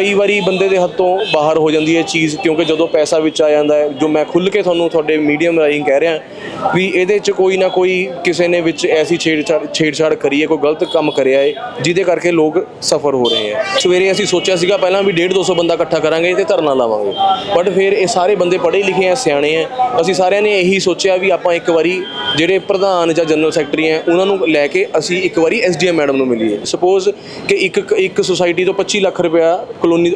ਕਈ ਵਾਰੀ ਬੰਦੇ ਦੇ ਹੱਥੋਂ ਬਾਹਰ ਹੋ ਜਾਂਦੀ ਹੈ ਚੀਜ਼, ਕਿਉਂਕਿ ਜਦੋਂ ਪੈਸਾ ਵਿੱਚ ਆ ਜਾਂਦਾ ਹੈ, ਜੋ ਮੈਂ ਖੁੱਲ ਕੇ ਤੁਹਾਨੂੰ ਤੁਹਾਡੇ ਮੀਡੀਅਮ ਰਾਹੀਂ ਕਹਿ ਰਿਹਾ ਵੀ ਇਹਦੇ 'ਚ ਕੋਈ ਨਾ ਕੋਈ ਕਿਸੇ ਨੇ ਵਿੱਚ ਐਸੀ ਛੇੜਛਾੜ ਛੇੜਛਾੜ ਕਰੀ ਹੈ, ਕੋਈ ਗਲਤ ਕੰਮ ਕਰਿਆ ਹੈ, ਜਿਹਦੇ ਕਰਕੇ ਲੋਕ ਸਫਰ ਹੋ ਰਹੇ ਹੈ। ਸਵੇਰੇ ਅਸੀਂ ਸੋਚਿਆ ਸੀਗਾ ਪਹਿਲਾਂ ਵੀ 1.5 200 ਬੰਦਾ ਇਕੱਠਾ ਕਰਾਂਗੇ ਤੇ ਧਰਨਾ ਲਾਵਾਂਗੇ, ਬਟ ਫਿਰ ਇਹ ਸਾਰੇ ਬੰਦੇ ਪੜ੍ਹੇ ਲਿਖੇ ਆ ਸਿਆਣੇ ਆ ਅਸੀਂ ਸਾਰਿਆਂ ਨੇ ਇਹੀ ਸੋਚਿਆ ਵੀ ਆਪਾਂ ਇੱਕ ਵਾਰੀ ਜਿਹੜੇ ਪ੍ਰਧਾਨ ਜਾਂ ਜਨਰਲ ਸੈਕਟਰੀ ਆ ਉਹਨਾਂ ਨੂੰ ਲੈ ਕੇ ਅਸੀਂ ਇੱਕ ਵਾਰੀ ਐਸਡੀਐਮ ਮੈਡਮ ਨੂੰ ਮਿਲੀਏ। ਸਪੋਜ਼ ਕਿ ਇੱਕ ਇੱਕ ਸੁਸਾਇਟੀ ਤੋਂ 25 ਲੱਖ ਰੁਪਇਆ ਕਲੋਨੀ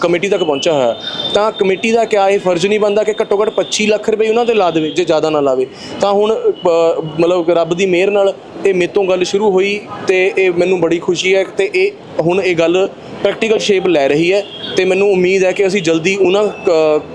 ਕਮੇਟੀ ਤੱਕ ਪਹੁੰਚਾ ਹੋਇਆ ਤਾਂ ਕਮੇਟੀ ਦਾ ਕਿਆ ਇਹ ਫਰਜ਼ ਨਹੀਂ ਬਣਦਾ ਕਿ ਘੱਟੋ ਘੱਟ 25 ਲੱਖ ਰੁਪਏ ਉਹਨਾਂ ਤੇ ਲਾ ਦੇਵੇ, ਜੇ ਜ਼ਿਆਦਾ ਨਾ ਲਾਵੇ। ਤਾਂ ਹੁਣ ਮਤਲਬ ਰੱਬ ਦੀ ਮਿਹਰ ਨਾਲ ਇਹ ਮੇਰੇ ਤੋਂ ਗੱਲ ਸ਼ੁਰੂ ਹੋਈ ਤੇ ਇਹ ਮੈਨੂੰ ਬੜੀ ਖੁਸ਼ੀ ਹੈ ਤੇ ਇਹ ਹੁਣ ਇਹ ਗੱਲ ਪ੍ਰੈਕਟੀਕਲ ਸ਼ੇਪ ਲੈ ਰਹੀ ਹੈ ਤੇ ਮੈਨੂੰ ਉਮੀਦ ਹੈ ਕਿ ਅਸੀਂ ਜਲਦੀ ਉਹਨਾਂ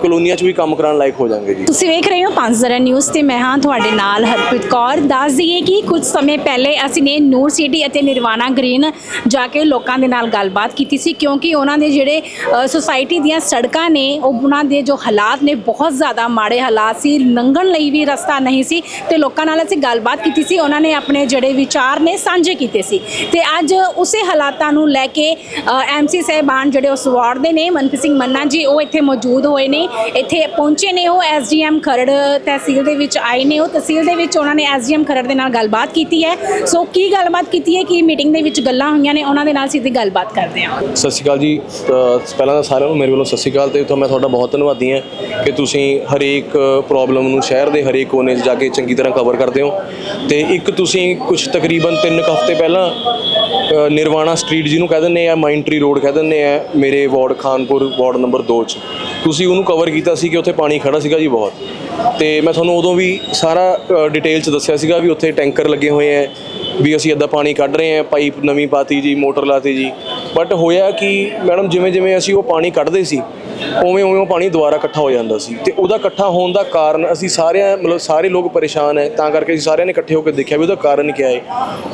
ਕਲੋਨੀਆਂ 'ਚ ਵੀ ਕੰਮ ਕਰਾਉਣ ਲਾਇਕ ਹੋ ਜਾਵਾਂਗੇ ਜੀ। ਤੁਸੀਂ ਵੇਖ ਰਹੇ ਹੋ ਪੰਜ ਜ਼ਰਾ ਨਿਊਜ਼ ਤੇ ਮੈਂ ਹਾਂ ਤੁਹਾਡੇ ਨਾਲ ਹਰਪ੍ਰੀਤ ਕੌਰ। ਦੱਸ ਦਈਏ ਕਿ ਕੁਝ ਸਮੇਂ ਪਹਿਲੇ ਅਸੀਂ ਨੇ ਨੂਰ ਸਿਟੀ ਅਤੇ ਨਿਰਵਾਣਾ ਗ੍ਰੀਨ ਜਾ ਕੇ ਲੋਕਾਂ ਦੇ ਨਾਲ ਗੱਲਬਾਤ ਕੀਤੀ ਸੀ, ਕਿਉਂਕਿ ਉਹਨਾਂ ਦੇ ਜਿਹੜੇ ਸੁਸਾਇਟੀ ਦੀਆਂ ਸੜਕਾਂ ਨੇ, ਉਹ ਉਹਨਾਂ ਦੇ ਜੋ ਹਾਲਾਤ ਨੇ ਬਹੁਤ ਜ਼ਿਆਦਾ ਮਾੜੇ ਹਾਲਾਤ ਸੀ, ਲੰਘਣ ਲਈ ਵੀ ਰਸਤਾ ਨਹੀਂ ਸੀ ਤੇ ਲੋਕਾਂ ਨਾਲ ਅਸੀਂ ਗੱਲਬਾਤ ਕੀਤੀ ਸੀ, ਉਹਨਾਂ ਨੇ ਆਪਣੇ ਜਿਹੜੇ ਵਿਚਾਰ ਨੇ ਸਾਂਝੇ ਕੀਤੇ ਸੀ। ਤੇ ਅੱਜ ਉਸੇ ਹਾਲਾਤਾਂ ਨੂੰ ਲੈ ਕੇ ਐਮਸੀ ਸਾਹਿਬਾਨ ਜਿਹੜੇ ਉਸ ਵਾਰਡ ਦੇ ਨੇ, ਮਨਪ੍ਰੀਤ ਸਿੰਘ ਮੰਨਾ ਜੀ, ਉਹ ਇੱਥੇ ਮੌਜੂਦ ਹੋਏ ਨੇ। ਇੱਥੇ ਪਹੁੰਚੇ ਨੇ ਉਹ ਐਸਡੀਐਮ ਖਰੜ ਤਹਿਸੀਲ ਦੇ ਵਿੱਚ ਆਏ ਨੇ ਉਹ। ਤਹਿਸੀਲ ਦੇ ਵਿੱਚ ਉਹਨਾਂ ਨੇ ਐਸਡੀਐਮ ਖਰੜ ਦੇ ਨਾਲ ਗੱਲਬਾਤ ਕੀਤੀ ਹੈ। ਸੋ ਕੀ ਗੱਲਬਾਤ ਕੀਤੀ ਹੈ? ਕੀ ਮੀਟਿੰਗ ਦੇ ਵਿੱਚ ਗੱਲਾਂ ਹੋਈਆਂ ਨੇ? ਉਹਨਾਂ ਦੇ ਨਾਲ ਸਿੱਧੀ ਗੱਲਬਾਤ ਕਰਦੇ ਹਾਂ। ਸਤਿ ਸ਼੍ਰੀ ਅਕਾਲ ਜੀ। ਪਹਿਲਾਂ ਤਾਂ ਸਾਰਿਆਂ ਨੂੰ ਮੇਰੇ ਵੱਲੋਂ ਸਤਿ ਸ਼੍ਰੀ ਅਕਾਲ ਤੇ ਤਾਂ ਮੈਂ ਤੁਹਾਡਾ ਬਹੁਤ ਧੰਨਵਾਦੀ ਹਾਂ ਕਿ ਤੁਸੀਂ ਹਰੇਕ ਪ੍ਰੋਬਲਮ ਨੂੰ ਸ਼ਹਿਰ ਦੇ ਹਰੇਕ ਕੋਨੇ 'ਚ ਜਾ ਕੇ ਚੰਗੀ ਤਰ੍ਹਾਂ ਕਵਰ ਕਰਦੇ ਹੋ। ਤੇ ਇੱਕ ਤੁਸੀਂ ਕੁਝ ਤਕਰੀਬਨ 3 ਹਫ਼ਤੇ ਪਹਿਲਾਂ ਨਿਰਵਾਣਾ ਸਟਰੀਟ ਜਿਹਨੂੰ ਕਹਿ ਦਿੰਦੇ ਆ ਮਾਈਂਡ ਰੋਡ ਕਹਿ ਦਿੰਦੇ ਆ, ਮੇਰੇ ਵਾਰਡ, ਖਾਨਪੁਰ ਵਾਰਡ ਨੰਬਰ 2 'ਚ। ਤੁਸੀਂ ਉਹਨੂੰ ਕਵਰ ਕੀਤਾ ਸੀ ਕਿ ਉੱਥੇ ਪਾਣੀ ਖੜਾ ਸੀਗਾ ਜੀ ਬਹੁਤ। ਤੇ ਮੈਂ ਤੁਹਾਨੂੰ ਉਦੋਂ ਵੀ ਸਾਰਾ ਡਿਟੇਲ 'ਚ ਦੱਸਿਆ ਸੀਗਾ ਵੀ ਉੱਥੇ ਟੈਂਕਰ ਲੱਗੇ ਹੋਏ ਆ ਵੀ ਅਸੀਂ ਅੱਧਾ ਪਾਣੀ ਕੱਢ ਰਹੇ ਹਾਂ ਪਾਈਪ ਨਵੀਂ ਪਾਤੀ ਜੀ, ਮੋਟਰ ਲਾਤੀ ਜੀ। ਬਟ ਹੋਇਆ ਕਿ, ਮੈਡਮ ਜਿਵੇਂ ਜਿਵੇਂ ਅਸੀਂ ਉਹ ਪਾਣੀ ਕੱਢਦੇ ਸੀ ਉਵੇਂ ਉਵੇਂ ਉਹ ਪਾਣੀ ਦੁਬਾਰਾ ਇਕੱਠਾ ਹੋ ਜਾਂਦਾ ਸੀ। ਤੇ ਉਹਦਾ ਇਕੱਠਾ ਹੋਣ ਦਾ ਕਾਰਨ ਅਸੀਂ ਸਾਰਿਆਂ, ਮਤਲਬ ਸਾਰੇ ਲੋਕ ਪਰੇਸ਼ਾਨ ਹੈ ਤਾਂ ਕਰਕੇ ਅਸੀਂ ਸਾਰਿਆਂ ਨੇ ਇਕੱਠੇ ਹੋ ਕੇ ਦੇਖਿਆ ਵੀ ਉਹਦਾ ਕਾਰਨ ਕੀ ਹੈ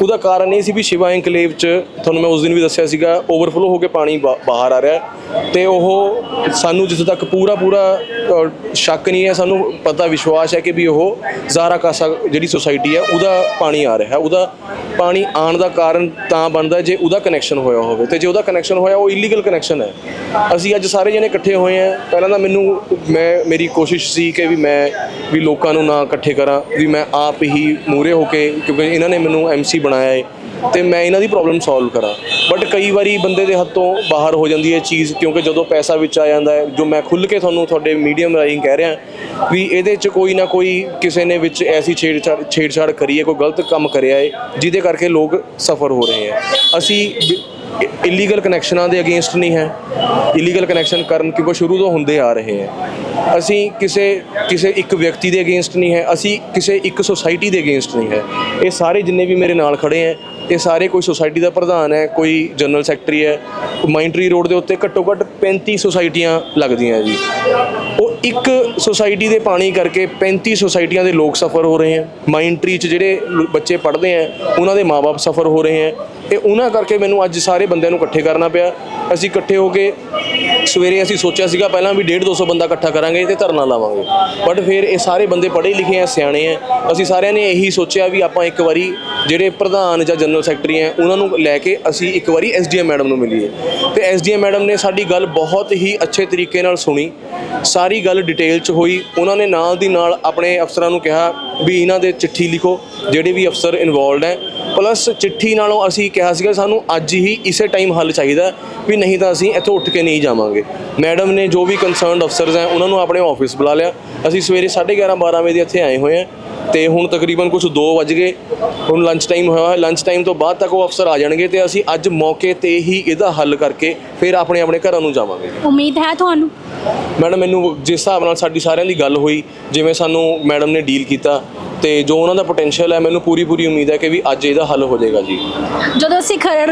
ਉਹਦਾ ਕਾਰਨ ਇਹ ਸੀ ਵੀ ਸ਼ਿਵਾ ਐਨਕਲੇਵ 'ਚ, ਤੁਹਾਨੂੰ ਮੈਂ ਉਸ ਦਿਨ ਵੀ ਦੱਸਿਆ ਸੀਗਾ ਓਵਰਫਲੋ ਹੋ ਕੇ ਪਾਣੀ ਬਾ- ਬਾਹਰ ਆ ਰਿਹਾ ਹੈ ਤੇ ਉਹ ਸਾਨੂੰ ਜਿੱਥੇ ਤੱਕ ਪੂਰਾ ਪੂਰਾ ਸ਼ੱਕ ਨਹੀਂ ਹੈ ਸਾਨੂੰ ਪਤਾ ਵਿਸ਼ਵਾਸ ਹੈ ਕਿ ਵੀ ਉਹ ਜ਼ਾਰਾ ਕਾਸਾ ਜਿਹੜੀ ਸੁਸਾਇਟੀ ਹੈ, ਉਹਦਾ ਪਾਣੀ ਆ ਰਿਹਾ ਉਹਦਾ ਪਾਣੀ ਆਉਣ ਦਾ ਕਾਰਨ ਤਾਂ ਬਣਦਾ ਜੇ ਉਹਦਾ ਕਨੈਕਸ਼ਨ ਹੋਇਆ ਹੋਵੇ। ਤੇ ਜੇ ਉਹਦਾ ਕਨੈਕਸ਼ਨ ਹੋਇਆ, ਉਹ ਇਲੀਗਲ ਕਨੈਕਸ਼ਨ ਹੈ। ਅਸੀਂ ਅੱਜ ਸਾਰੇ ਜਣੇ ਇਕੱਠੇ ਹੋਏ ਆ ਪਹਿਲਾਂ ਤਾਂ ਮੈਨੂੰ, ਮੈਂ, ਮੇਰੀ ਕੋਸ਼ਿਸ਼ ਸੀ ਕਿ ਵੀ ਮੈਂ ਵੀ ਲੋਕਾਂ ਨੂੰ ਨਾ ਇਕੱਠੇ ਕਰਾਂ, ਵੀ ਮੈਂ ਆਪ ਹੀ ਮੂਰੇ ਹੋ ਕੇ, ਕਿਉਂਕਿ ਇਹਨਾਂ ਨੇ ਮੈਨੂੰ ਐਮਸੀ ਬਣਾਇਆ ਹੈ। ਤੇ ਮੈਂ ਇਹਨਾਂ ਦੀ ਪ੍ਰੋਬਲਮ ਸੋਲਵ ਕਰਾਂ। ਬਟ ਕਈ ਵਾਰੀ ਬੰਦੇ ਦੇ ਹੱਥੋਂ ਬਾਹਰ ਹੋ ਜਾਂਦੀ ਹੈ ਚੀਜ਼, ਕਿਉਂਕਿ ਜਦੋਂ ਪੈਸਾ ਵਿੱਚ ਆ ਜਾਂਦਾ ਹੈ, ਜੋ ਮੈਂ ਖੁੱਲ ਕੇ ਤੁਹਾਨੂੰ ਤੁਹਾਡੇ ਮੀਡੀਅਮ ਰਾਹੀਂ ਕਹਿ ਰਿਹਾ, ਵੀ ਇਹਦੇ 'ਚ ਕੋਈ ਨਾ ਕੋਈ ਕਿਸੇ ਨੇ ਵਿੱਚ ਐਸੀ ਛੇੜਛਾੜ ਛੇੜਛਾੜ ਕਰੀ ਹੈ, ਕੋਈ ਗਲਤ ਕੰਮ ਕਰਿਆ ਹੈ, ਜਿਹਦੇ ਕਰਕੇ ਲੋਕ ਸਫਰ ਹੋ ਰਹੇ ਹੈ। ਅਸੀਂ ਇਲੀਗਲ ਕਨੈਕਸ਼ਨਾਂ ਦੇ ਅਗੇਂਸਟ ਨਹੀਂ ਹੈ। ਇਲੀਗਲ ਕਨੈਕਸ਼ਨ ਕਰਨ ਕਿਉਂਕਿ ਸ਼ੁਰੂ ਤੋਂ ਹੁੰਦੇ ਆ ਰਹੇ ਹੈ। ਅਸੀਂ ਕਿਸੇ ਕਿਸੇ ਇੱਕ ਵਿਅਕਤੀ ਦੇ ਅਗੇਂਸਟ ਨਹੀਂ ਹੈ। ਅਸੀਂ ਕਿਸੇ ਇੱਕ ਸੁਸਾਇਟੀ ਦੇ ਅਗੇਂਸਟ ਨਹੀਂ ਹੈ। ਇਹ ਸਾਰੇ ਜਿੰਨੇ ਵੀ ਮੇਰੇ ਨਾਲ ਖੜੇ ਹੈ, ਇਹ ਸਾਰੇ ਕੋਈ ਸੁਸਾਇਟੀ ਦਾ ਪ੍ਰਧਾਨ ਹੈ, ਕੋਈ ਜਨਰਲ ਸੈਕਟਰੀ ਹੈ ਮਾਈਂਟਰੀ ਰੋਡ ਦੇ ਉੱਤੇ ਘੱਟੋ ਘੱਟ 35 ਸੁਸਾਇਟੀਆਂ ਲੱਗਦੀਆਂ ਜੀ। ਉਹ ਇੱਕ ਸੁਸਾਇਟੀ ਦੇ ਪਾਣੀ ਕਰਕੇ 35 ਸੁਸਾਇਟੀਆਂ ਦੇ ਲੋਕ ਸਫਰ ਹੋ ਰਹੇ ਹੈ। ਮਾਈਂਟਰੀ 'ਚ ਜਿਹੜੇ ਬੱਚੇ ਪੜ੍ਹਦੇ ਹੈ, ਉਹਨਾਂ ਦੇ ਮਾਪੇ ਸਫਰ ਹੋ ਰਹੇ ਹੈ। ਤੇ ਉਹਨਾਂ ਕਰਕੇ ਮੈਨੂੰ ਅੱਜ ਸਾਰੇ ਬੰਦਿਆਂ ਨੂੰ ਇਕੱਠੇ ਕਰਨਾ ਪਿਆ। ਅਸੀਂ ਇਕੱਠੇ ਹੋ ਕੇ ਸਵੇਰੇ ਅਸੀਂ ਸੋਚਿਆ ਸੀਗਾ, ਪਹਿਲਾਂ ਵੀ 1.5 200 ਬੰਦਾ ਇਕੱਠਾ ਕਰਾਂਗੇ ਤੇ ਧਰਨਾ ਲਾਵਾਂਗੇ। ਬਟ ਫਿਰ ਇਹ ਸਾਰੇ ਬੰਦੇ ਪੜ੍ਹੇ ਲਿਖੇ ਆ ਸਿਆਣੇ ਆ ਅਸੀਂ ਸਾਰਿਆਂ ਨੇ ਇਹੀ ਸੋਚਿਆ ਵੀ ਆਪਾਂ ਇੱਕ ਵਾਰੀ ਜਿਹੜੇ ਪ੍ਰਧਾਨ ਜਾਂ ਜਨਰਲ ਸੈਕਟਰੀ ਆ ਉਹਨਾਂ ਨੂੰ ਲੈ ਕੇ ਅਸੀਂ ਇੱਕ ਵਾਰੀ ਐਸਡੀਐਮ ਮੈਡਮ ਨੂੰ ਮਿਲੀਏ। ਤੇ ਐਸਡੀਐਮ ਮੈਡਮ ਨੇ ਸਾਡੀ ਗੱਲ ਬਹੁਤ ਹੀ ਅੱਛੇ ਤਰੀਕੇ ਨਾਲ ਸੁਣੀ। ਸਾਰੀ ਗੱਲ ਡਿਟੇਲ 'ਚ ਹੋਈ। ਉਹਨਾਂ ਨੇ ਨਾਲ ਦੀ ਨਾਲ ਆਪਣੇ ਅਫਸਰਾਂ ਨੂੰ ਕਿਹਾ ਵੀ ਇਹਨਾਂ ਦੇ ਚਿੱਠੀ ਲਿਖੋ, ਜਿਹੜੇ ਵੀ ਅਫਸਰ ਇਨਵੋਲਡ ਹੈ ਪਲੱਸ ਚਿੱਠੀ ਨਾਲੋਂ ਅਸੀਂ ਕਿਹਾ ਸੀਗਾ, ਸਾਨੂੰ ਅੱਜ ਹੀ ਇਸੇ ਟਾਈਮ ਹੱਲ ਚਾਹੀਦਾ ਵੀ ਨਹੀਂ ਤਾਂ ਅਸੀਂ ਇੱਥੋਂ ਉੱਠ ਕੇ ਨਹੀਂ ਜਾਵਾਂਗੇ। ਮੈਡਮ ਨੇ ਜੋ ਵੀ ਕੰਸਰਨਡ ਅਫਸਰਸ ਹੈ, ਉਹਨਾਂ ਨੂੰ ਆਪਣੇ ਆਫਿਸ ਬੁਲਾ ਲਿਆ। ਅਸੀਂ ਸਵੇਰੇ 11:30 12 ਵਜੇ ਦੇ ਇੱਥੇ ਆਏ ਹੋਏ ਹਾਂ। ਤੇ ਹੁਣ ਤਕਰੀਬਨ ਕੁਝ 2 ਵੱਜ ਗਏ। ਹੁਣ ਲੰਚ ਟਾਈਮ ਹੋਇਆ ਹੈ ਲੰਚ ਟਾਈਮ ਤੋਂ ਬਾਅਦ ਤੱਕ ਉਹ ਅਫਸਰ ਆ ਜਾਣਗੇ ਤੇ ਅਸੀਂ ਅੱਜ ਮੌਕੇ ਤੇ ਹੀ ਇਹਦਾ ਹੱਲ ਕਰਕੇ ਫਿਰ ਆਪਣੇ ਆਪਣੇ ਘਰਾਂ ਨੂੰ ਜਾਵਾਂਗੇ। ਉਮੀਦ ਹੈ ਤੁਹਾਨੂੰ? ਮੈਡਮ ਮੈਨੂੰ ਜਿਸ ਹਿਸਾਬ ਨਾਲ ਸਾਡੀ ਸਾਰਿਆਂ ਦੀ ਗੱਲ ਹੋਈ ਜਿਵੇਂ ਸਾਨੂੰ ਮੈਡਮ ਨੇ ਡੀਲ ਕੀਤਾ ਤੇ ਜੋ ਉਹਨਾਂ ਦਾ ਪੋਟੈਂਸ਼ੀਅਲ ਹੈ ਮੈਨੂੰ ਪੂਰੀ ਪੂਰੀ ਉਮੀਦ ਹੈ ਕਿ ਵੀ ਅੱਜ ਇਹਦਾ ਹੱਲ ਹੋ ਜਾਏਗਾ ਜੀ। ਜਦੋਂ ਅਸੀਂ ਖਰੜ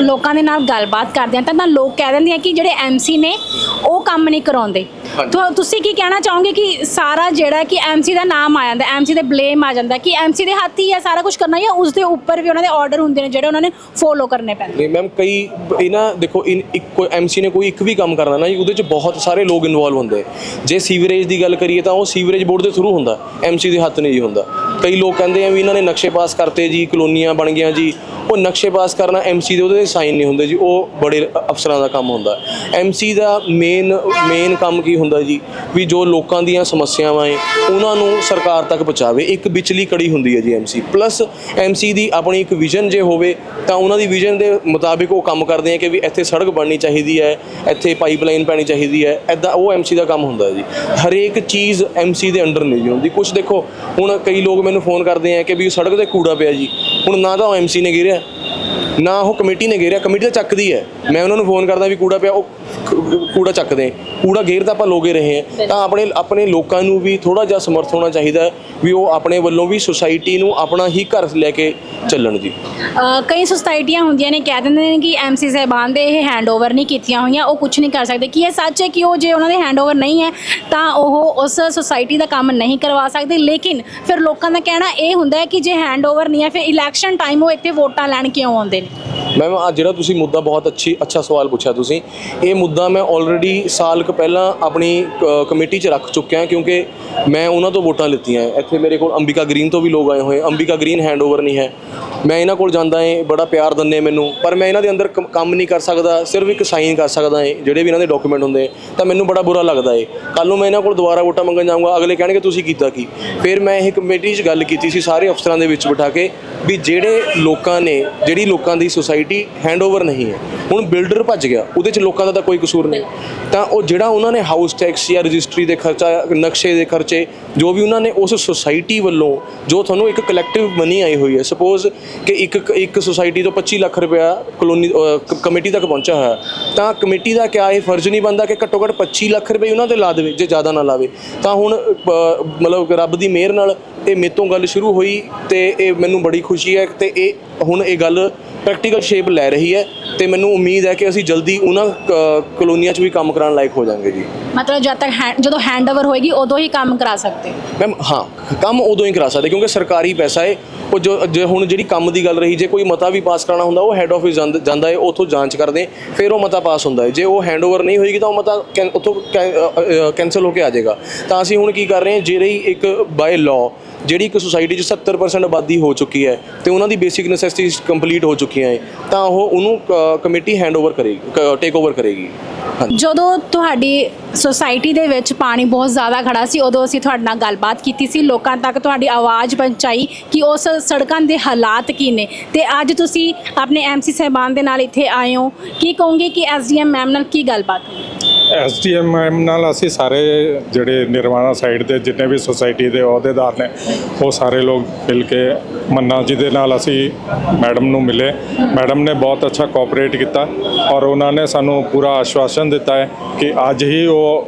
ਲੋਕਾਂ ਦੇ ਨਾਲ ਗੱਲਬਾਤ ਕਰਦੇ ਹਾਂ ਤਾਂ ਲੋਕ ਕਹਿ ਦਿੰਦੇ ਆ ਕਿ ਜਿਹੜੇ ਐਮਸੀ ਨੇ ਉਹ ਕੰਮ ਨਹੀਂ ਕਰਾਉਂਦੇ। ਤੁਹਾ- ਤੁਸੀਂ ਕੀ ਕਹਿਣਾ ਚਾਹੋਗੇ ਕਿ ਸਾਰਾ ਜਿਹੜਾ ਕਿ ਐਮਸੀ ਦਾ ਨਾਮ ਆ ਜਾਂਦਾ ਐਮਸੀ ਦੇ ਬਲੇਮ ਆ ਜਾਂਦਾ ਕਿ ਐਮਸੀ ਦੇ ਹੱਥ ਹੀ ਹੈ ਸਾਰਾ ਕੁਝ ਕਰਨਾ ਜਾਂ ਉਸ ਦੇ ਉੱਪਰ ਵੀ ਉਹਨਾਂ ਦੇ ਆਰਡਰ ਹੁੰਦੇ ਨੇ ਜਿਹੜੇ ਉਹਨਾਂ ਨੇ ਫੋਲੋ ਕਰਨੇ ਪੈਂਦੇ ਨਹੀਂ ਮੈਮ ਕਈ ਇਹਨਾਂ ਦੇਖੋ ਇਨ ਇੱਕ ਐਮਸੀ ਨੇ ਕੋਈ ਇੱਕ ਵੀ ਕੰਮ ਕਰਨਾ ਨਾ ਜੀ ਉਹਦੇ ਚ ਬਹੁਤ ਸਾਰੇ ਲੋਕ ਇਨਵੋਲਵ ਹੁੰਦੇ। ਜੇ ਸੀਵਰੇਜ ਦੀ ਗੱਲ ਕਰੀਏ ਤਾਂ ਉਹ ਸੀਵਰੇਜ ਬੋਰਡ ਦੇ ਥਰੂ ਹੁੰਦਾ ਐਮਸੀ ਦੇ ਹੱਥ ਨਹੀਂ ਜੀ ਹੁੰਦਾ। ਕਈ ਲੋਕ ਕਹਿੰਦੇ ਆ ਵੀ ਇਹਨਾਂ ਨੇ ਨਕਸ਼ੇ ਪਾਸ ਕਰਤੇ ਜੀ ਕਲੋਨੀਆਂ ਬਣ ਗਈਆਂ ਜੀ ਉਹ ਨਕਸ਼ੇ ਪਾਸ ਕਰਨਾ ਐਮਸੀ ਦੇ ਉਹਦੇ ਸਾਈਨ ਨਹੀਂ ਹੁੰਦੇ ਜੀ ਉਹ ਬੜੇ ਅਫਸਰਾਂ ਦਾ ਕੰਮ ਹੁੰਦਾ। ਐਮਸੀ ਦਾ ਮੇਨ ਮੇਨ ਕੰਮ ਕੀ ਹੁੰਦਾ ਹੁੰਦਾ ਜੀ, ਵੀ ਜੋ ਲੋਕਾਂ ਦੀਆਂ ਸਮੱਸਿਆਵਾਂ ਏ, ਉਹਨਾਂ ਨੂੰ ਸਰਕਾਰ ਤੱਕ ਪਹੁੰਚਾਵੇ। ਇੱਕ ਵਿਚਲੀ ਕੜੀ ਹੁੰਦੀ ਹੈ ਜੀ ਐਮਸੀ ਪਲੱਸ ਐਮਸੀ ਦੀ ਆਪਣੀ ਇੱਕ ਵਿਜ਼ਨ ਜੇ ਹੋਵੇ, ਤਾਂ ਉਹਨਾਂ ਦੀ ਵਿਜ਼ਨ ਦੇ ਮੁਤਾਬਿਕ ਉਹ ਕੰਮ ਕਰਦੇ ਆ ਕਿ ਵੀ ਇੱਥੇ ਸੜਕ ਬਣਨੀ ਚਾਹੀਦੀ ਹੈ, ਇੱਥੇ ਪਾਈਪਲਾਈਨ ਪੈਣੀ ਚਾਹੀਦੀ ਹੈ ਐਦਾਂ ਉਹ ਐਮਸੀ ਦਾ ਕੰਮ ਹੁੰਦਾ ਜੀ। ਹਰੇਕ ਚੀਜ਼ ਐਮਸੀ ਦੇ ਅੰਡਰ ਨਹੀਂ ਜੀ ਹੁੰਦੀ। ਕੁਝ ਦੇਖੋ, ਹੁਣ ਕਈ ਲੋਕ ਮੈਨੂੰ ਫੋਨ ਕਰਦੇ ਆ ਕਿ ਵੀ ਸੜਕ ਤੇ ਕੂੜਾ ਪਿਆ ਜੀ। ਹੁਣ ਨਾ ਤਾਂ ਉਹ ਐਮਸੀ ਨੇ ਗਿਰਿਆ। ਨਾ ਉਹ ਕਮੇਟੀ ਨੇ ਗੇਰਿਆ ਕਮੇਟੀ ਤਾਂ ਚੱਕਦੀ ਹੈ। ਮੈਂ ਉਹਨਾਂ ਨੂੰ ਫੋਨ ਕਰਦਾ ਵੀ ਕੂੜਾ ਪਿਆ, ਉਹ ਕੂੜਾ ਚੱਕਦੇ ਕੂੜਾ ਗੇਰ ਤਾਂ ਆਪਾਂ ਲੋਗੇ ਰਹੇ ਹਾਂ। ਤਾਂ ਆਪਣੇ ਆਪਣੇ ਲੋਕਾਂ ਨੂੰ ਵੀ ਥੋੜਾ ਜਿਹਾ ਸਮਰਥ ਹੋਣਾ ਚਾਹੀਦਾ ਵੀ ਉਹ ਆਪਣੇ ਵੱਲੋਂ ਵੀ ਸੁਸਾਇਟੀ ਨੂੰ ਆਪਣਾ ਹੀ ਘਰ ਲੈ ਕੇ ਚੱਲਣ ਜੀ। ਕਈ ਸੁਸਾਇਟੀਆਂ ਹੁੰਦੀਆਂ ਨੇ, ਕਹਿ ਦਿੰਦੇ ਨੇ ਕਿ ਐਮਸੀ ਸਾਹਿਬਾਨ ਦੇ ਇਹ ਹੈਂਡਓਵਰ ਨਹੀਂ ਕੀਤੀਆਂ ਹੋਈਆਂ, ਉਹ ਕੁਝ ਨਹੀਂ ਕਰ ਸਕਦੇ। ਕੀ ਇਹ ਸੱਚ ਹੈ ਕਿ ਉਹ ਜੇ ਉਹਨਾਂ ਦੇ ਹੈਂਡਓਵਰ ਨਹੀਂ ਹੈ, ਤਾਂ ਉਹ ਉਸ ਸੁਸਾਇਟੀ ਦਾ ਕੰਮ ਨਹੀਂ ਕਰਵਾ ਸਕਦੇ? ਲੇਕਿਨ ਫਿਰ ਲੋਕਾਂ ਦਾ ਕਹਿਣਾ ਇਹ ਹੁੰਦਾ ਹੈ ਕਿ ਜੇ ਹੈਂਡਓਵਰ ਨਹੀਂ ਹੈ, ਫਿਰ ਇਲੈਕਸ਼ਨ ਟਾਈਮ ਉਹ ਇੱਥੇ ਵੋਟਾਂ ਲੈਣ ਕਿਉਂ ਆਉਂਦੇ? ਨੇ ਮੈਮ ਆ ਜਿਹੜਾ ਤੁਸੀਂ ਮੁੱਦਾ ਬਹੁਤ ਅੱਛੀ, ਅੱਛਾ ਸਵਾਲ ਪੁੱਛਿਆ ਤੁਸੀਂ, ਇਹ ਮੁੱਦਾ ਮੈਂ ਆਲਰੇਡੀ ਸਾਲ ਕੁ ਪਹਿਲਾਂ ਆਪਣੀ ਕ- ਕਮੇਟੀ 'ਚ ਰੱਖ ਚੁੱਕਿਆ ਕਿਉਂਕਿ ਮੈਂ ਉਹਨਾਂ ਤੋਂ ਵੋਟਾਂ ਲਿੱਤੀਆਂ ਇੱਥੇ ਮੇਰੇ ਕੋਲ ਅੰਬਿਕਾ ਗ੍ਰੀਨ ਤੋਂ ਵੀ ਲੋਕ ਆਏ ਹੋਏ, ਅੰਬਿਕਾ ਗ੍ਰੀਨ ਹੈਂਡਓਵਰ ਨਹੀਂ ਹੈ। ਮੈਂ ਇਹਨਾਂ ਕੋਲ ਜਾਂਦਾ ਏ ਬੜਾ ਪਿਆਰ ਦਿੰਦੇ ਮੈਨੂੰ, ਪਰ ਮੈਂ ਇਹਨਾਂ ਦੇ ਅੰਦਰ ਕੰਮ- ਕੰਮ ਨਹੀਂ ਕਰ ਸਕਦਾ, ਸਿਰਫ ਇੱਕ ਸਾਈਨ ਕਰ ਸਕਦਾ ਏ ਜਿਹੜੇ ਵੀ ਇਹਨਾਂ ਦੇ ਡਾਕੂਮੈਂਟ ਹੁੰਦੇ ਤਾਂ ਮੈਨੂੰ ਬੜਾ ਬੁਰਾ ਲੱਗਦਾ ਏ ਕੱਲ ਨੂੰ ਮੈਂ ਇਹਨਾਂ ਕੋਲ ਦੁਬਾਰਾ ਵੋਟਾਂ ਮੰਗਣ ਜਾਊਂਗਾ, ਅਗਲੇ ਕਹਿਣਗੇ, ਤੁਸੀਂ ਕੀਤਾ ਕੀ? ਫਿਰ ਮੈਂ ਇਹ ਕਮੇਟੀ 'ਚ ਗੱਲ ਕੀਤੀ ਸੀ, ਸਾਰੇ ਅਫਸਰਾਂ ਦੇ ਵਿੱਚ ਬਿਠਾ ਕੇ, ਵੀ ਜਿਹੜੇ ਲੋਕਾਂ ਨੇ, ਜਿਹੜੀ ਲੋਕਾਂ ਦੀ ਸੁਸਾਇਟੀ ਹੈਂਡਓਵਰ ਨਹੀਂ ਹੈ। ਹੁਣ ਬਿਲਡਰ ਭੱਜ ਗਿਆ, ਉਹਦੇ 'ਚ ਲੋਕਾਂ ਦਾ ਤਾਂ ਕੋਈ ਕਸੂਰ ਨਹੀਂ। ਤਾਂ ਉਹ ਜਿਹੜਾ ਉਹਨਾਂ ਨੇ ਹਾਊਸ ਟੈਕਸ ਜਾਂ ਰਜਿਸਟਰੀ ਦੇ ਖਰਚਾ, ਨਕਸ਼ੇ ਦੇ ਖਰਚੇ, ਜੋ ਵੀ ਉਹਨਾਂ ਨੇ ਉਸ ਸੁਸਾਇਟੀ ਵੱਲੋਂ, ਜੋ ਤੁਹਾਨੂੰ ਇੱਕ ਕਲੈਕਟਿਵ ਮਨੀ ਆਈ ਹੋਈ ਹੈ ਸਪੋਜ਼ ਕਿ ਇੱਕ ਇੱਕ ਸੁਸਾਇਟੀ ਤੋਂ 25 ਲੱਖ ਰੁਪਇਆ ਕਲੋਨੀ ਕਮੇਟੀ ਤੱਕ ਪਹੁੰਚਿਆ ਹੋਇਆ, ਤਾਂ ਕਮੇਟੀ ਦਾ ਕਿਆ ਇਹ ਫਰਜ਼ ਨਹੀਂ ਬਣਦਾ ਕਿ ਘੱਟੋ ਘੱਟ 25 ਲੱਖ ਰੁਪਏ ਉਹਨਾਂ ਤੇ ਲਾ ਦੇਵੇ, ਜੇ ਜ਼ਿਆਦਾ ਨਾ ਲਾਵੇ। ਤਾਂ ਹੁਣ ਮਤਲਬ ਰੱਬ ਦੀ ਮਿਹਰ ਨਾਲ ਇਹ ਮੇਰੇ ਤੋਂ ਗੱਲ ਸ਼ੁਰੂ ਹੋਈ ਤੇ ਇਹ ਮੈਨੂੰ ਬੜੀ ਖੁਸ਼ੀ ਹੈ ਤੇ ਇਹ ਹੁਣ ਇਹ ਗੱਲ ਪ੍ਰੈਕਟੀਕਲ ਸ਼ੇਪ ਲੈ ਰਹੀ ਹੈ ਤੇ ਮੈਨੂੰ ਉਮੀਦ ਹੈ ਕਿ ਅਸੀਂ ਜਲਦੀ ਉਹਨਾਂ ਕਲੋਨੀਆਂ 'ਚ ਵੀ ਕੰਮ ਕਰਾਉਣ ਲਾਇਕ ਹੋ ਜਾਵਾਂਗੇ ਜੀ। ਮਤਲਬ ਜਦ ਤੱਕ ਜਦੋਂ ਹੈਂਡਓਵਰ ਹੋਏਗੀ ਉਦੋਂ ਹੀ ਕੰਮ ਕਰਾ ਸਕਦੇ ਮੈਮ ਹਾਂ ਕੰਮ ਉਦੋਂ ਹੀ ਕਰਾ ਸਕਦੇ ਕਿਉਂਕਿ ਸਰਕਾਰੀ ਪੈਸਾ ਹੈ ਉਹ ਜੋ ਜੇ ਹੁਣ ਜਿਹੜੀ ਕੰਮ ਦੀ ਗੱਲ ਰਹੀ, ਜੇ ਕੋਈ ਮਤਾ ਵੀ ਪਾਸ ਕਰਾਉਣਾ ਹੁੰਦਾ, ਉਹ ਹੈੱਡ ਆਫਿਸ ਜਾਂਦਾ ਹੈ ਉੱਥੋਂ ਜਾਂਚ ਕਰਦੇ, ਫਿਰ ਉਹ ਮਤਾ ਪਾਸ ਹੁੰਦਾ ਹੈ ਜੇ ਉਹ ਹੈਂਡਓਵਰ ਨਹੀਂ ਹੋਏਗੀ, ਤਾਂ ਉਹ ਮਤਾ ਕੈਂ- ਉੱਥੋਂ ਕੈਨਸਲ ਹੋ ਕੇ ਆ ਜਾਏਗਾ। ਤਾਂ ਅਸੀਂ ਹੁਣ ਕੀ ਕਰ ਰਹੇ ਹਾਂ, ਜਿਹੜੀ ਇੱਕ ਬਾਏ ਲਾਅ ਜਿਹੜੀ ਇੱਕ ਸੁਸਾਇਟੀ 'ਚ 70% ਆਬਾਦੀ ਹੋ ਚੁੱਕੀ ਹੈ ਤੇ ਉਹਨਾਂ ਦੀ ਬੇਸਿਕ ਨੈਸੈਸਿਟੀਜ਼ ਕੰਪਲੀਟ ਹੋ ਚੁੱਕੀਆਂ ਹੈ ਤਾਂ ਉਹ ਉਹਨੂੰ ਕਮੇਟੀ ਹੈਂਡਓਵਰ ਕਰੇਗੀ ਟੇਕ ਓਵਰ ਕਰੇਗੀ। ਜਦੋਂ ਤੁਹਾਡੀ ਸੁਸਾਇਟੀ ਦੇ ਵਿੱਚ ਪਾਣੀ ਬਹੁਤ ਜ਼ਿਆਦਾ ਖੜਾ ਸੀ, ਉਦੋਂ ਅਸੀਂ ਤੁਹਾਡੇ ਨਾਲ ਗੱਲਬਾਤ ਕੀਤੀ ਸੀ। ਲੋਕਾਂ ਤੱਕ ਤੁਹਾਡੀ ਆਵਾਜ਼ ਪਹੁੰਚਾਈ ਕਿ ਉਸ ਸੜਕਾਂ ਦੇ ਹਾਲਾਤ ਕੀ ਨੇ। ਤੇ ਅੱਜ ਤੁਸੀਂ ਆਪਣੇ ਐਮਸੀ ਸਹਿਬਾਨ ਦੇ ਨਾਲ ਇੱਥੇ ਆਏ ਹੋ। ਕੀ ਕਹੋਗੇ ਕਿ ਐਸਡੀਐਮ ਮੈਮ ਨਾਲ ਕੀ ਗੱਲਬਾਤ ਹੋਈ? ਐਸਡੀਐਮ ਨਾਲ ਅਸੀਂ ਸਾਰੇ ਜਿਹੜੇ ਨਿਰਵਾਣਾ ਸਾਈਡ ਦੇ ਜਿੰਨੇ ਵੀ ਸੁਸਾਇਟੀ ਦੇ ਅਹੁਦੇਦਾਰ ਨੇ, ਉਹ ਸਾਰੇ ਲੋਕ ਮਿਲ ਕੇ ਮੰਨਾ ਜੀ ਦੇ ਨਾਲ ਅਸੀਂ ਮੈਡਮ ਨੂੰ ਮਿਲੇ। ਮੈਡਮ ਨੇ ਬਹੁਤ ਅੱਛਾ ਕੋਆਪਰੇਟ ਕੀਤਾ ਔਰ ਉਹਨਾਂ ਨੇ ਸਾਨੂੰ ਪੂਰਾ ਆਸ਼ਵਾਸਨ ਦਿੱਤਾ ਹੈ ਕਿ ਅੱਜ ਹੀ ਉਹ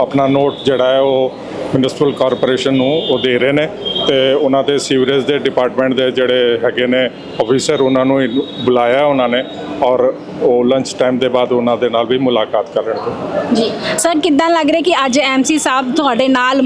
ਆਪਣਾ ਨੋਟ ਜਿਹੜਾ ਹੈ ਉਹ ਮਿਊਨਿਸਪਲ ਕਾਰਪੋਰੇਸ਼ਨ ਨੂੰ ਉਹ ਦੇ ਰਹੇ ਨੇ ਤੇ ਉਹਨਾਂ ਦੇ ਸੀਵਰੇਜ ਦੇ ਡਿਪਾਰਟਮੈਂਟ ਦੇ ਜਿਹੜੇ ਹੈਗੇ ਨੇ ਆਫੀਸਰ ਉਹਨਾਂ ਨੂੰ ਬੁਲਾਇਆ ਉਹਨਾਂ ਨੇ ਔਰ ਉਹ ਲੰਚ ਟਾਈਮ ਦੇ ਬਾਅਦ ਉਹਨਾਂ ਦੇ ਨਾਲ ਵੀ ਮੁਲਾਕਾਤ ਕਰਨਗੇ ਜੀ ਸਰ ਕਿੱਦਾਂ ਲੱਗ ਰਿਹਾ ਕਿ ਅੱਜ ਐਮਸੀ ਸਾਹਿਬ ਤੁਹਾਡੇ ਨਾਲ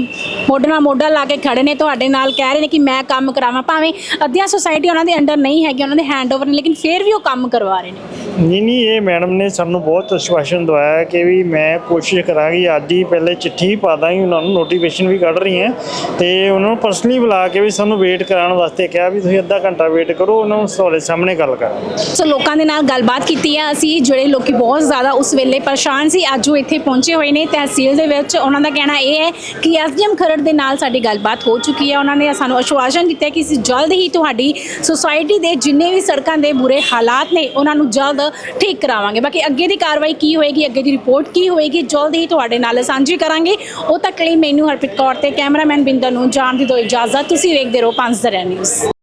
ਮੋਢੇ ਨਾਲ ਮੋਢਾ ਲਾ ਕੇ ਖੜੇ ਨੇ ਤੁਹਾਡੇ ਨਾਲ ਕਹਿ ਰਹੇ ਨੇ ਕਿ ਮੈਂ ਕੰਮ ਕਰਾਵਾਂ ਭਾਵੇਂ ਅੱਧੀਆਂ ਸੁਸਾਇਟੀ ਉਹਨਾਂ ਦੇ ਅੰਡਰ ਨਹੀਂ ਹੈਗੀ ਉਹਨਾਂ ਦੇ ਹੈਂਡਓਵਰ ਨੇ ਲੇਕਿਨ ਫਿਰ ਵੀ ਉਹ ਕੰਮ ਕਰਵਾ ਰਹੇ ਨੇ। ਨਹੀਂ ਨਹੀਂ ਇਹ ਮੈਡਮ ਨੇ ਸਾਨੂੰ ਬਹੁਤ ਆਸ਼ਵਾਸਨ ਦਵਾਇਆ ਕਿ ਵੀ ਮੈਂ ਕੋਸ਼ਿਸ਼ ਕਰਾਂਗੀ ਅੱਜ ਹੀ ਪਹਿਲੇ ਚਿੱਠੀ ਪਾ ਦਾਂਗੀ ਉਹਨਾਂ ਨੂੰ ਨੋਟੀਫਿਕੇਸ਼ਨ ਵੀ ਕੱਢ ਰਹੀ ਹਾਂ ਤੇ ਉਹਨਾਂ ਨੂੰ ਪਰਸਨਲੀ ਬੁਲਾ ਕੇ ਵੀ ਸਾਨੂੰ ਵੇਟ ਕਰਾਉਣ ਵਾਸਤੇ ਕਿਹਾ ਵੀ ਤੁਸੀਂ ਅੱਧਾ ਘੰਟਾ ਵੇਟ ਕਰੋ, ਉਹਨਾਂ ਨੂੰ ਤੁਹਾਡੇ ਸਾਹਮਣੇ ਗੱਲ ਕਰਾਂਗੇ। ਸੋ ਲੋਕਾਂ ਦੇ ਨਾਲ ਗੱਲਬਾਤ ਕੀਤੀ ਹੈ ਅਸੀਂ, ਜਿਹੜੇ ਲੋਕੀ ਬਹੁਤ ਜ਼ਿਆਦਾ ਉਸ ਵੇਲੇ ਪਰੇਸ਼ਾਨ ਸੀ, ਅੱਜ ਉਹ ਇੱਥੇ ਪਹੁੰਚੇ ਹੋਏ ਨੇ ਤਹਿਸੀਲ ਦੇ ਵਿੱਚ। ਉਹਨਾਂ ਦਾ ਕਹਿਣਾ ਇਹ ਹੈ ਕਿ ਐਸਡੀਐਮ ਖਰੜ ਦੇ ਨਾਲ ਸਾਡੀ ਗੱਲਬਾਤ ਹੋ ਚੁੱਕੀ ਹੈ। ਉਹਨਾਂ ਨੇ ਸਾਨੂੰ ਆਸ਼ਵਾਸਨ ਦਿੱਤਾ ਕਿ ਅਸੀਂ ਜਲਦ ਹੀ ਤੁਹਾਡੀ ਸੁਸਾਇਟੀ ਦੇ ਜਿੰਨੇ ਵੀ ਸੜਕਾਂ ਦੇ ਬੁਰੇ ਹਾਲਾਤ ਨੇ, ਉਹਨਾਂ ਨੂੰ ਜਲਦ ਠੀਕ ਕਰਾਵਾਂਗੇ। ਬਾਕੀ ਅੱਗੇ ਦੀ ਕਾਰਵਾਈ ਕੀ ਹੋਏਗੀ, ਅੱਗੇ ਦੀ ਰਿਪੋਰਟ ਕੀ ਹੋਏਗੀ, ਜਲਦ ਹੀ ਤੁਹਾਡੇ ਨਾਲ ਸਾਂਝੀ ਕਰਾਂਗੇ। ਉਹ ਤੱਕ ਲਈ ਮੈਨੂੰ ਹਰਪ੍ਰੀਤ ਕੌਰ ਤੇ ਕੈਮਰਾਮੈਨ ਬਿੰਦਰ ਨੂੰ ਜਾਣ ਦੀ ਦਿਓ ਇਜਾਜ਼ਤ, ਤੁਸੀਂ ਵੇਖਦੇ ਰਹੋ ਪੰਜ ਦਰਿਆ ਨਿਊਜ਼